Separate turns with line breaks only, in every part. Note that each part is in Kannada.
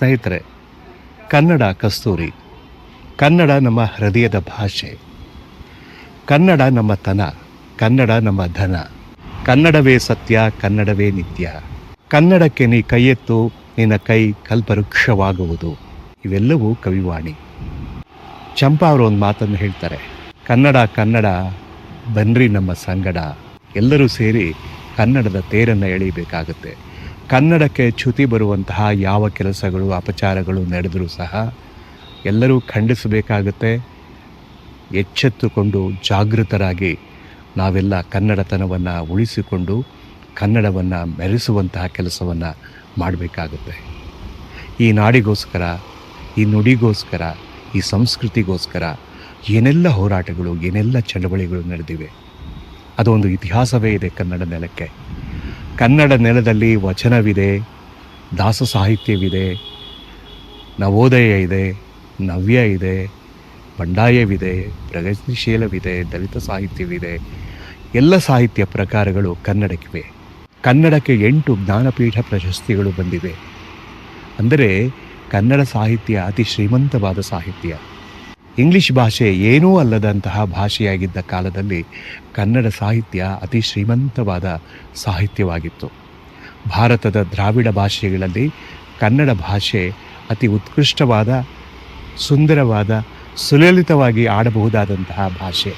ಸ್ನೇಹಿತರೆ, ಕನ್ನಡ ಕಸ್ತೂರಿ. ಕನ್ನಡ ನಮ್ಮ ಹೃದಯದ ಭಾಷೆ. ಕನ್ನಡ ನಮ್ಮ ತನ, ಕನ್ನಡ ನಮ್ಮ ಧನ. ಕನ್ನಡವೇ ಸತ್ಯ, ಕನ್ನಡವೇ ನಿತ್ಯ. ಕನ್ನಡಕ್ಕೆ ನೀ ಕೈ ಎತ್ತು ನಿನ್ನ ಕೈ ಕಲ್ಪವೃಕ್ಷವಾಗುವುದು. ಇವೆಲ್ಲವೂ ಕವಿವಾಣಿ. ಚಂಪಾ ಅವರು ಒಂದು ಮಾತನ್ನು ಹೇಳ್ತಾರೆ, ಕನ್ನಡ ಕನ್ನಡ, ಬನ್ರಿ ನಮ್ಮ ಸಂಗಡ. ಎಲ್ಲರೂ ಸೇರಿ ಕನ್ನಡದ ತೇರನ್ನು ಎಳೆಯಬೇಕಾಗುತ್ತೆ. ಕನ್ನಡಕ್ಕೆ ಚ್ಯುತಿ ಬರುವಂತಹ ಯಾವ ಕೆಲಸಗಳು, ಅಪಚಾರಗಳು ನಡೆದರೂ ಸಹ ಎಲ್ಲರೂ ಖಂಡಿಸಬೇಕಾಗುತ್ತೆ. ಎಚ್ಚೆತ್ತುಕೊಂಡು ಜಾಗೃತರಾಗಿ ನಾವೆಲ್ಲ ಕನ್ನಡತನವನ್ನು ಉಳಿಸಿಕೊಂಡು ಕನ್ನಡವನ್ನು ಮೆರೆಸುವಂತಹ ಕೆಲಸವನ್ನು ಮಾಡಬೇಕಾಗುತ್ತೆ. ಈ ನಾಡಿಗೋಸ್ಕರ, ಈ ನುಡಿಗೋಸ್ಕರ, ಈ ಸಂಸ್ಕೃತಿಗೋಸ್ಕರ ಏನೆಲ್ಲ ಹೋರಾಟಗಳು, ಏನೆಲ್ಲ ಚಳವಳಿಗಳು ನಡೆದಿವೆ, ಅದೊಂದು ಇತಿಹಾಸವೇ ಇದೆ ಕನ್ನಡ ನೆಲಕ್ಕೆ. ಕನ್ನಡ ನೆಲದಲ್ಲಿ ವಚನವಿದೆ ದಾಸ ಸಾಹಿತ್ಯವಿದೆ ನವೋದಯ ಇದೆ, ನವ್ಯ ಇದೆ, ಬಂಡಾಯವಿದೆ, ಪ್ರಗತಿಶೀಲವಿದೆ, ದಲಿತ ಸಾಹಿತ್ಯವಿದೆ. ಎಲ್ಲ ಸಾಹಿತ್ಯ ಪ್ರಕಾರಗಳು ಕನ್ನಡಕ್ಕಿವೆ. ಕನ್ನಡಕ್ಕೆ ಎಂಟು ಜ್ಞಾನಪೀಠ ಪ್ರಶಸ್ತಿಗಳು ಬಂದಿವೆ. ಅಂದರೆ ಕನ್ನಡ ಸಾಹಿತ್ಯ ಅತಿ ಶ್ರೀಮಂತವಾದ ಸಾಹಿತ್ಯ. ಇಂಗ್ಲಿಷ್ ಭಾಷೆ ಏನೂ ಅಲ್ಲದಂತಹ ಭಾಷೆಯಾಗಿದ್ದ ಕಾಲದಲ್ಲಿ ಕನ್ನಡ ಸಾಹಿತ್ಯ ಅತಿ ಶ್ರೀಮಂತವಾದ ಸಾಹಿತ್ಯವಾಗಿತ್ತು. ಭಾರತದ ದ್ರಾವಿಡ ಭಾಷೆಗಳಲ್ಲಿ ಕನ್ನಡ ಭಾಷೆ ಅತಿ ಉತ್ಕೃಷ್ಟವಾದ, ಸುಂದರವಾದ, ಸುಲಲಿತವಾಗಿ ಆಡಬಹುದಾದಂತಹ ಭಾಷೆ.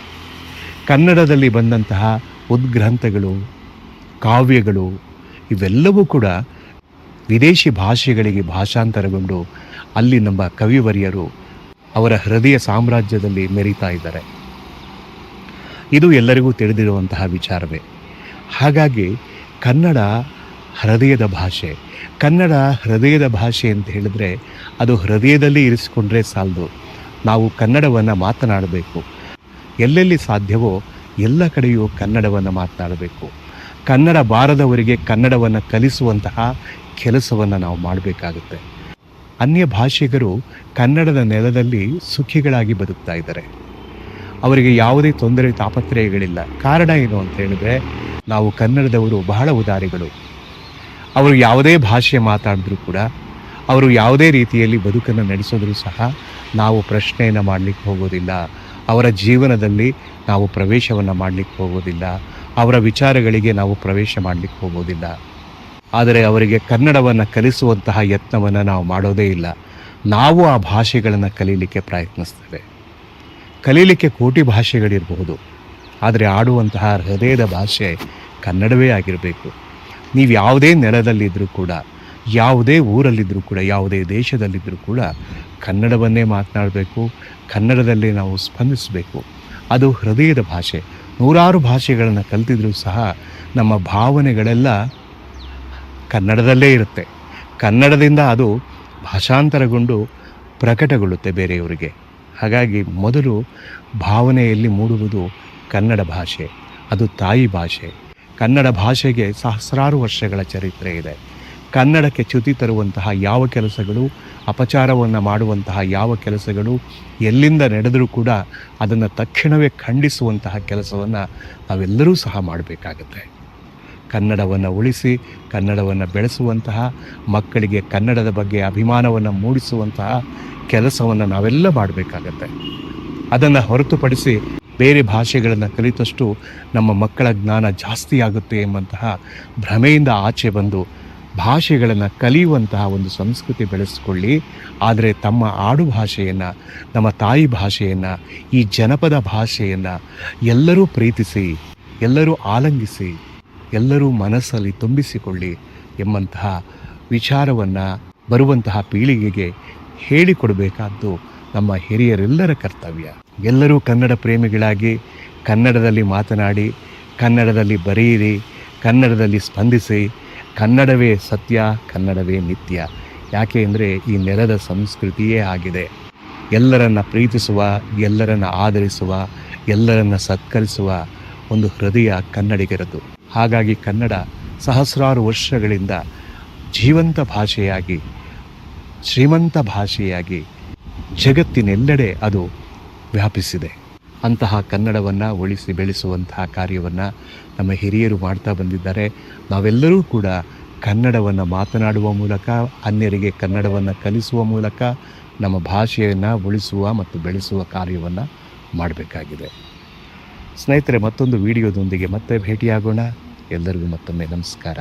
ಕನ್ನಡದಲ್ಲಿ ಬಂದಂತಹ ಉದ್ಗ್ರಂಥಗಳು, ಕಾವ್ಯಗಳು ಇವೆಲ್ಲವೂ ಕೂಡ ವಿದೇಶಿ ಭಾಷೆಗಳಿಗೆ ಭಾಷಾಂತರಗೊಂಡು ಅಲ್ಲಿ ನಮ್ಮ ಕವಿವರಿಯರು ಅವರ ಹೃದಯ ಸಾಮ್ರಾಜ್ಯದಲ್ಲಿ ಮೆರೀತಾ ಇದ್ದಾರೆ. ಇದು ಎಲ್ಲರಿಗೂ ತಿಳಿದಿರುವಂತಹ ವಿಚಾರವೇ. ಹಾಗಾಗಿ ಕನ್ನಡ ಹೃದಯದ ಭಾಷೆ, ಕನ್ನಡ ಹೃದಯದ ಭಾಷೆ ಅಂತ ಹೇಳಿದ್ರೆ ಅದು ಹೃದಯದಲ್ಲಿ ಇರಿಸಿಕೊಂಡ್ರೆ ಸಾಲದು. ನಾವು ಕನ್ನಡವನ್ನು ಮಾತನಾಡಬೇಕು. ಎಲ್ಲೆಲ್ಲಿ ಸಾಧ್ಯವೋ ಎಲ್ಲ ಕಡೆಯೂ ಕನ್ನಡವನ್ನು ಮಾತನಾಡಬೇಕು. ಕನ್ನಡ ಬಾರದವರಿಗೆ ಕನ್ನಡವನ್ನು ಕಲಿಸುವಂತಹ ಕೆಲಸವನ್ನು ನಾವು ಮಾಡಬೇಕಾಗುತ್ತೆ. ಅನ್ಯ ಭಾಷಿಗರು ಕನ್ನಡದ ನೆಲದಲ್ಲಿ ಸುಖಿಗಳಾಗಿ ಬದುಕ್ತಾ ಇದ್ದಾರೆ. ಅವರಿಗೆ ಯಾವುದೇ ತೊಂದರೆ, ತಾಪತ್ರಯಗಳಿಲ್ಲ. ಕಾರಣ ಏನು ಅಂತ ಹೇಳಿದ್ರೆ, ನಾವು ಕನ್ನಡದವರು ಬಹಳ ಉದಾರಿಗಳು. ಅವರು ಯಾವುದೇ ಭಾಷೆ ಮಾತಾಡಿದ್ರು ಕೂಡ, ಅವರು ಯಾವುದೇ ರೀತಿಯಲ್ಲಿ ಬದುಕನ್ನು ನಡೆಸಿದ್ರು ಸಹ ನಾವು ಪ್ರಶ್ನೆಯನ್ನು ಮಾಡಲಿಕ್ಕೆ ಹೋಗೋದಿಲ್ಲ. ಅವರ ಜೀವನದಲ್ಲಿ ನಾವು ಪ್ರವೇಶವನ್ನು ಮಾಡಲಿಕ್ಕೆ ಹೋಗೋದಿಲ್ಲ. ಅವರ ವಿಚಾರಗಳಿಗೆ ನಾವು ಪ್ರವೇಶ ಮಾಡಲಿಕ್ಕೆ ಹೋಗೋದಿಲ್ಲ. ಆದರೆ ಅವರಿಗೆ ಕನ್ನಡವನ್ನು ಕಲಿಸುವಂತಹ ಯತ್ನವನ್ನು ನಾವು ಮಾಡೋದೇ ಇಲ್ಲ. ನಾವು ಆ ಭಾಷೆಗಳನ್ನು ಕಲೀಲಿಕ್ಕೆ ಪ್ರಯತ್ನಿಸ್ತೇವೆ. ಕಲೀಲಿಕ್ಕೆ ಕೋಟಿ ಭಾಷೆಗಳಿರಬಹುದು. ಆದರೆ ಆಡುವಂತಹ ಹೃದಯದ ಭಾಷೆ ಕನ್ನಡವೇ ಆಗಿರಬೇಕು. ನೀವು ಯಾವುದೇ ನೆಲದಲ್ಲಿದ್ದರೂ ಕೂಡ, ಯಾವುದೇ ಊರಲ್ಲಿದ್ದರೂ ಕೂಡ, ಯಾವುದೇ ದೇಶದಲ್ಲಿದ್ದರೂ ಕೂಡ ಕನ್ನಡವನ್ನೇ ಮಾತನಾಡಬೇಕು, ಕನ್ನಡದಲ್ಲಿ ನಾವು ಸ್ಪಂದಿಸಬೇಕು. ಅದು ಹೃದಯದ ಭಾಷೆ. ನೂರಾರು ಭಾಷೆಗಳನ್ನು ಕಲ್ತಿದ್ರೂ ಸಹ ನಮ್ಮ ಭಾವನೆಗಳೆಲ್ಲ ಕನ್ನಡದಲ್ಲೇ ಇರುತ್ತೆ. ಕನ್ನಡದಿಂದ ಅದು ಭಾಷಾಂತರಗೊಂಡು ಪ್ರಕಟಗೊಳ್ಳುತ್ತೆ ಬೇರೆಯವರಿಗೆ. ಹಾಗಾಗಿ ಮೊದಲು ಭಾವನೆಯಲ್ಲಿ ಮೂಡುವುದು ಕನ್ನಡ ಭಾಷೆ, ಅದು ತಾಯಿ ಭಾಷೆ. ಕನ್ನಡ ಭಾಷೆಗೆ ಸಹಸ್ರಾರು ವರ್ಷಗಳ ಚರಿತ್ರೆ ಇದೆ. ಕನ್ನಡಕ್ಕೆ ಚ್ಯುತಿ ತರುವಂತಹ ಯಾವ ಕೆಲಸಗಳು, ಅಪಚಾರವನ್ನು ಮಾಡುವಂತಹ ಯಾವ ಕೆಲಸಗಳು, ಎಲ್ಲಿಂದ ನಡೆದರೂ ಕೂಡ ಅದನ್ನು ತಕ್ಷಣವೇ ಖಂಡಿಸುವಂತಹ ಕೆಲಸವನ್ನು ನಾವೆಲ್ಲರೂ ಸಹ ಮಾಡಬೇಕಾಗತ್ತೆ. ಕನ್ನಡವನ್ನು ಉಳಿಸಿ, ಕನ್ನಡವನ್ನು ಬೆಳೆಸುವಂತಹ, ಮಕ್ಕಳಿಗೆ ಕನ್ನಡದ ಬಗ್ಗೆ ಅಭಿಮಾನವನ್ನು ಮೂಡಿಸುವಂತಹ ಕೆಲಸವನ್ನು ನಾವೆಲ್ಲ ಮಾಡಬೇಕಾಗತ್ತೆ. ಅದನ್ನು ಹೊರತುಪಡಿಸಿ ಬೇರೆ ಭಾಷೆಗಳನ್ನು ಕಲಿತಷ್ಟು ನಮ್ಮ ಮಕ್ಕಳ ಜ್ಞಾನ ಜಾಸ್ತಿ ಆಗುತ್ತೆ ಎಂಬಂತಹ ಭ್ರಮೆಯಿಂದ ಆಚೆ ಬಂದು ಭಾಷೆಗಳನ್ನು ಕಲಿಯುವಂತಹ ಒಂದು ಸಂಸ್ಕೃತಿ ಬೆಳೆಸ್ಕೊಳ್ಳಿ. ಆದರೆ ತಮ್ಮ ಆಡು ಭಾಷೆಯನ್ನು, ನಮ್ಮ ತಾಯಿ ಭಾಷೆಯನ್ನು, ಈ ಜನಪದ ಭಾಷೆಯನ್ನು ಎಲ್ಲರೂ ಪ್ರೀತಿಸಿ, ಎಲ್ಲರೂ ಆಲಂಗಿಸಿ ಎಲ್ಲರೂ ಮನಸ್ಸಲ್ಲಿ ತುಂಬಿಸಿಕೊಳ್ಳಿ ಎಂಬಂತಹ ವಿಚಾರವನ್ನು ಬರುವಂತಹ ಪೀಳಿಗೆಗೆ ಹೇಳಿಕೊಡಬೇಕಾದ್ದು ನಮ್ಮ ಹಿರಿಯರೆಲ್ಲರ ಕರ್ತವ್ಯ. ಎಲ್ಲರೂ ಕನ್ನಡ ಪ್ರೇಮಿಗಳಾಗಿ ಕನ್ನಡದಲ್ಲಿ ಮಾತನಾಡಿ, ಕನ್ನಡದಲ್ಲಿ ಬರೆಯಿರಿ, ಕನ್ನಡದಲ್ಲಿ ಸ್ಪಂದಿಸಿ, ಕನ್ನಡವೇ ಸತ್ಯ, ಕನ್ನಡವೇ ನಿತ್ಯ. ಯಾಕೆ ಅಂದರೆ ಈ ನೆಲದ ಸಂಸ್ಕೃತಿಯೇ ಆಗಿದೆ. ಎಲ್ಲರನ್ನ ಪ್ರೀತಿಸುವ, ಎಲ್ಲರನ್ನ ಆಧರಿಸುವ ಎಲ್ಲರನ್ನ ಸತ್ಕರಿಸುವ ಒಂದು ಹೃದಯ ಕನ್ನಡಿಗರದು. ಹಾಗಾಗಿ ಕನ್ನಡ ಸಹಸ್ರಾರು ವರ್ಷಗಳಿಂದ ಜೀವಂತ ಭಾಷೆಯಾಗಿ, ಶ್ರೀಮಂತ ಭಾಷೆಯಾಗಿ ಜಗತ್ತಿನೆಲ್ಲೆಡೆ ಅದು ವ್ಯಾಪಿಸಿದೆ. ಅಂತಹ ಕನ್ನಡವನ್ನು ಉಳಿಸಿ ಬೆಳೆಸುವಂತಹ ಕಾರ್ಯವನ್ನು ನಮ್ಮ ಹಿರಿಯರು ಮಾಡ್ತಾ ಬಂದಿದ್ದಾರೆ. ನಾವೆಲ್ಲರೂ ಕೂಡ ಕನ್ನಡವನ್ನು ಮಾತನಾಡುವ ಮೂಲಕ, ಅನ್ಯರಿಗೆ ಕನ್ನಡವನ್ನು ಕಲಿಸುವ ಮೂಲಕ ನಮ್ಮ ಭಾಷೆಯನ್ನು ಉಳಿಸುವ ಮತ್ತು ಬೆಳೆಸುವ ಕಾರ್ಯವನ್ನು ಮಾಡಬೇಕಾಗಿದೆ. ಸ್ನೇಹಿತರೆ ಮತ್ತೊಂದು ವಿಡಿಯೋದೊಂದಿಗೆ ಮತ್ತೆ ಭೇಟಿಯಾಗೋಣ. ಎಲ್ಲರಿಗೂ ಮತ್ತೊಮ್ಮೆ ನಮಸ್ಕಾರ.